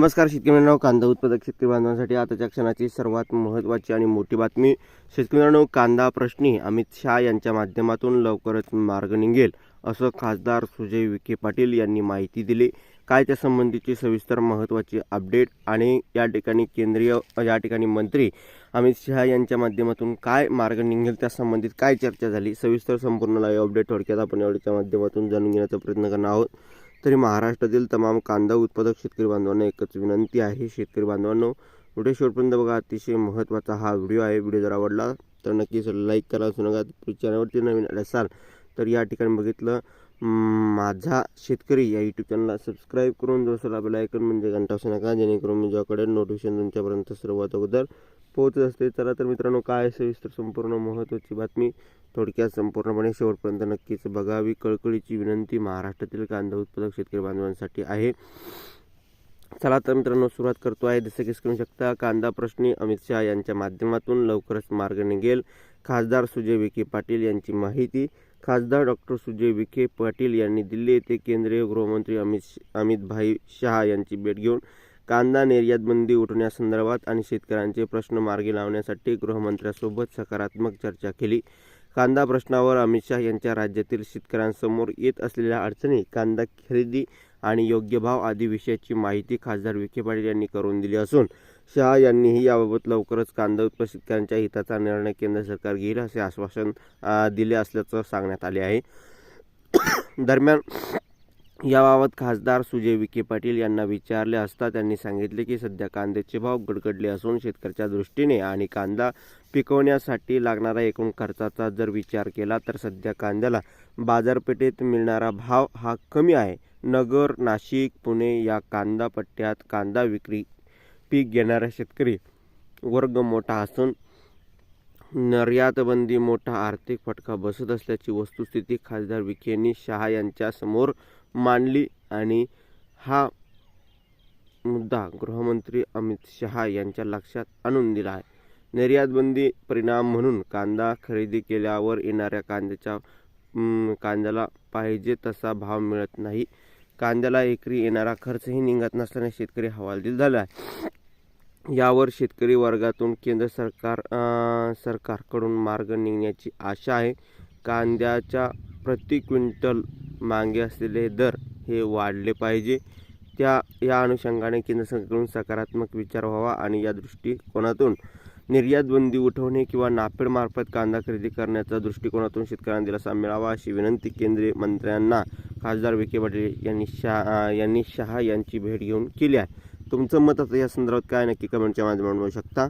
नमस्कार शेतकरी मित्रांनो कांदा उत्पादक शेतकरी बांधवांसाठी आताच्या क्षणाची सर्वात महत्त्वाची आणि मोठी बातमी. शेतकरी मित्रांनो कांदा प्रश्नी अमित शहा यांच्या माध्यमातून लवकरच मार्ग निघेल असं खासदार सुजय विखे पाटील यांनी माहिती दिली. काय त्यासंबंधीची सविस्तर महत्त्वाची अपडेट आणि या ठिकाणी केंद्रीय या ठिकाणी मंत्री अमित शहा यांच्या माध्यमातून काय मार्ग निघेल त्यासंबंधित काय चर्चा झाली सविस्तर संपूर्ण लाईव्ह अपडेट थोडक्यात आपण एवढ्याच्या माध्यमातून जाणून घेण्याचा प्रयत्न करणार आहोत. तरी महाराष्ट्रातील तमाम कांदा उत्पादक शेतकरी बांधवांना एकच विनंती आहे. शेतकरी बांधवांनो व्हिडिओ शेवटपर्यंत बघा. अतिशय महत्त्वाचा हा व्हिडिओ आहे. व्हिडिओ जर आवडला तर नक्कीच लाईक करा. असू नका चॅनलवरती नवीन आले असाल तर या ठिकाणी बघितलं माझा शेतकरी या यूट्यूब चॅनलला सबस्क्राईब करून जो लाभेल म्हणजे घंटा असू नका. जेणेकरून मी ज्याकडे नोटिफिकेशन तुमच्यापर्यंत सर्वात अगोदर पोहोचत असते. चला तर मित्रांनो काय सविस्तर संपूर्ण महत्त्वाची बातमी थोडक्यात संपूर्णपणे शेवटपर्यंत नक्कीच बघावी कळकळीची विनंती महाराष्ट्रातील कांदा उत्पादक शेतकरी बांधवांसाठी आहे. चला तर मित्रांनो सुरुवात करतो आहे. जसं की करू शकता कांदा प्रश्नी अमित शहा यांच्या माध्यमातून लवकरच मार्ग निघेल. खासदार सुजय विखे पाटील यांची माहिती. खासदार डॉक्टर सुजय विखे पाटील यांनी दिल्ली येथे केंद्रीय गृहमंत्री अमित अमित भाई शहा यांची भेट घेऊन कांदा निर्यात बंदी उठवण्यासंदर्भात आणि शेतकऱ्यांचे प्रश्न मार्गी लावण्यासाठी गृहमंत्र्यांसोबत सकारात्मक चर्चा केली. कांदा प्रश्नावर अमित शहा यांच्या राज्यातील शेतकऱ्यांसमोर येत असलेल्या अडचणी कांदा खरेदी आणि योग्य भाव आदी विषयाची माहिती खासदार विखे पाटील यांनी करून दिली असून शहा यांनीही याबाबत लवकरच कांदा उत्पादक शेतकऱ्यांच्या हिताचा निर्णय केंद्र सरकार घेईल असे आश्वासन दिले असल्याचं सांगण्यात आले आहे. दरम्यान याबाबत खासदार सुजय विखे पाटील यांना विचारले असता त्यांनी सांगितले की सध्या कांद्याचे भाव गडगडले असून शेतकऱ्याच्या दृष्टीने आणि कांदा पिकवण्यासाठी लागणारा एकूण खर्चाचा जर विचार केला तर सध्या कांद्याला बाजारपेठेत मिळणारा भाव हा कमी आहे. नगर नाशिक पुणे या कांदा पट्ट्यात कांदा विक्री पीक घेणारा शेतकरी वर्ग मोठा असून निर्यातबंदी मोठा आर्थिक फटका बसत असल्याची वस्तुस्थिती खासदार विखेंनी शहा यांच्या समोर मांडली आणि हा मुद्दा गृहमंत्री अमित शहा यांच्या लक्षात आणून दिला आहे. निर्यातबंदी परिणाम म्हणून कांदा खरेदी केल्यावर येणाऱ्या कांद्याच्या कांद्याला पाहिजे तसा भाव मिळत नाही. कांद्याला एकरी येणारा खर्चही निघत नसल्याने शेतकरी हवालदिल झाला आहे. यावर शेतकरी वर्गातून केंद्र सरकार सरकारकडून मार्ग निघण्याची आशा आहे. कांद्याच्या प्रति क्विंटल मागे असलेले दर हे वाढले पाहिजे. त्या या अनुषंगाने केंद्र सरकारकडून सकारात्मक विचार व्हावा आणि या दृष्टिकोनातून निर्यात बंदी उठवणे किंवा नाफेडमार्फत कांदा खरेदी करण्याच्या दृष्टिकोनातून शेतकऱ्यांना दिलासा मिळावा अशी विनंती केंद्रीय मंत्र्यांना खासदार विखे पाटील यांनी शहा यांनी शहा यांची भेट घेऊन केली आहे. तुमचं मत आता या संदर्भात काय? नक्की कमेंटच्या माध्यमातून मिळू शकता.